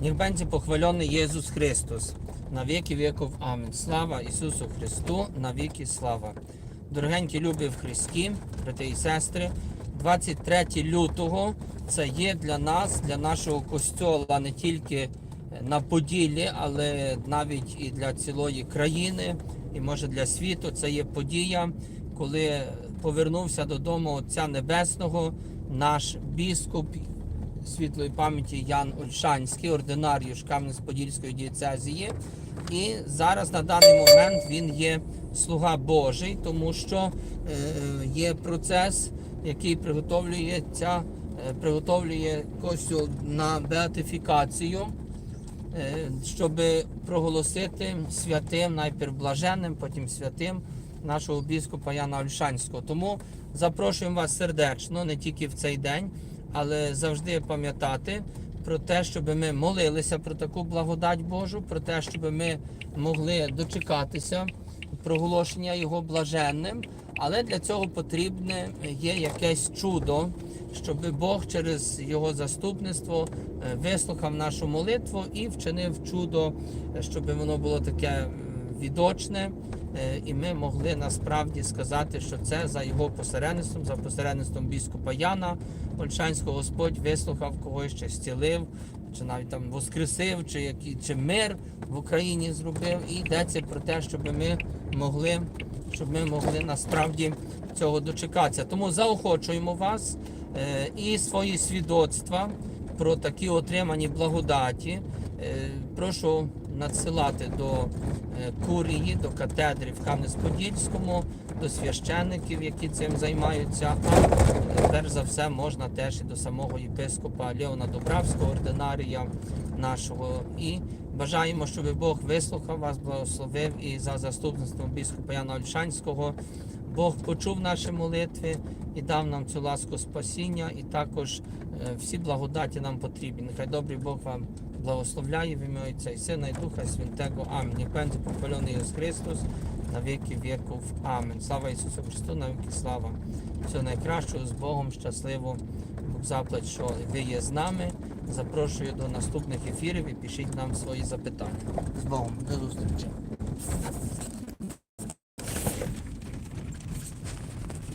Niech będzie pochwalony Jezus Chrystus. На віки віків. Амінь. Слава Ісусу Христу, на віки слава. Дорогенькі любі в Христі, брати і сестри, 23 лютого це є для нас, для нашого костьола не тільки на Поділлі, але навіть і для цілої країни, і може для світу. Це є подія, коли повернувся додому Отця Небесного, наш біскуп світлої пам'яті Ян Ольшанський, ординаріюш Кам'янець-Подільської дієцезії. І зараз на даний момент він є слуга Божий, тому що е, є процес, який приготовлюється, е, приготовлює костюл на беатифікацію, е, щоб проголосити святим, найперв блаженним, потім святим нашого біскупа Яна Ольшанського. Тому запрошуємо вас сердечно, не тільки в цей день, але завжди пам'ятати про те, щоб ми молилися про таку благодать Божу, про те, щоб ми могли дочекатися проголошення його блаженним. Але для цього потрібне є якесь чудо, щоб Бог через його заступництво е, вислухав нашу молитву і вчинив чудо, щоб воно було таке відочне, е, і ми могли насправді сказати, що це за його посередництвом, за посередництвом біскупа Яна Ольшанського Господь вислухав когось ще зцілив, чи навіть там воскресив, чи які чи мир в Україні зробив. І йдеться про те, щоб ми могли, щоб ми могли насправді цього дочекатися. Тому заохочуємо вас е, і свої свідоцтва про такі отримані благодаті. Е, прошу надсилати до е, курії, до катедри в Кам'янець-Подільському, до священників, які цим займаються. А е, перш за все можна теж і до самого єпископа Леона Добравського, ординарія нашого. І бажаємо, щоб Бог вислухав вас, благословив і за заступництвом біскупа Яна Ольшанського. Бог почув наші молитви і дав нам цю ласку спасіння, і також е, всі благодаті нам потрібні. Нехай добрий Бог вам благословляє в ім'я Отця і Сина і Духа Святого. Амінь. Нехай буде похвалений Ісус Христос на віки віків. Амінь. Слава Ісусу Христу, на віки слава. Всього найкращого з Богом, щасливо. Бог заплать, що ви є з нами. Запрошую до наступних ефірів і пишіть нам свої запитання. З Богом, до зустрічі.